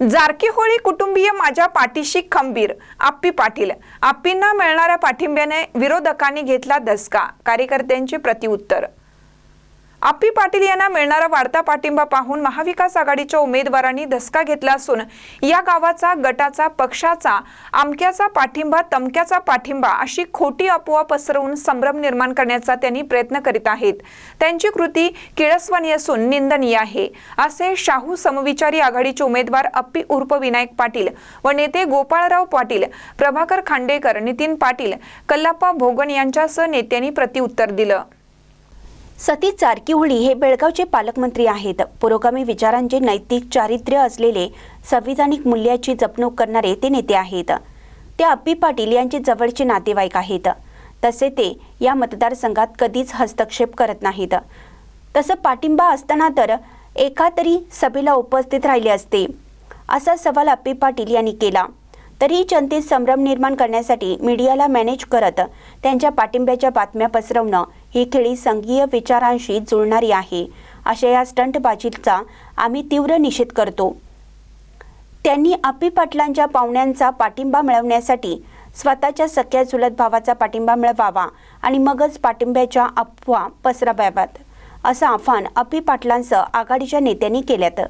जारकीहोळी कुटुंबीय माझ्या पाठीशी खंबीर आप्पी पाटील. आप्पींना मिळणाऱ्या पाठिंब्याने विरोधकांनी घेतला धसका कार्यकर्त्यांचे प्रतिउत्तर आप्पी पाटील यांना मिळणारा वाढता पाठिंबा पाहून महाविकास आघाडीच्या उमेदवारांनी धसका घेतला असून या गावाचा गटाचा पक्षाचा आमक्याचा पाठिंबा तमक्याचा पाठिंबा अशी खोटी अपोआ पसरवून संभ्रम निर्माण करण्याचा त्यांनी प्रयत्न करीत आहेत. त्यांची कृती किळस्वानी असून निंदनीय आहे असे शाहू समविचारी आघाडीचे उमेदवार अप्पी उर्फ विनायक पाटील व नेते गोपाळराव पाटील प्रभाकर खांडेकर नितीन पाटील कल्लाप्पा भोगण यांच्यासह नेत्यांनी प्रतिउत्तर दिलं. सतीश जारकीहोळी हे बेळगावचे पालकमंत्री आहेत. पुरोगामी विचारांचे नैतिक चारित्र्य असलेले संविधानिक मूल्याची जपणूक करणारे ते नेते आहेत. ते अप्पी पाटील यांचे जवळचे नातेवाईक आहेत. तसे ते या मतदारसंघात कधीच हस्तक्षेप करत नाहीत. तसं पाठिंबा असताना तर एका तरी सभेला उपस्थित राहिले असते असा सवाल अप्पी पाटील यांनी केला. तरीही जनतेत संभ्रम निर्माण करण्यासाठी मीडियाला मॅनेज करत त्यांच्या पाठिंब्याच्या बातम्या पसरवणं ही खेळी संघीय विचारांशी जुळणारी आहे अशा या स्टंटबाजीचा आम्ही तीव्र निषेध करतो. त्यांनी अप्पी पाटलांच्या पाहुण्यांचा पाठिंबा मिळवण्यासाठी स्वतःच्या सख्या चुलत भावाचा पाठिंबा मिळवावा आणि मगच पाठिंब्याच्या अफवा पसराव्यात असं आव्हान अप्पी पाटलांसह आघाडीच्या नेत्यांनी केल्यात.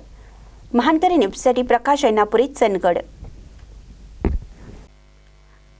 महानकरी निपसाठी प्रकाश ऐनापुरी चनगड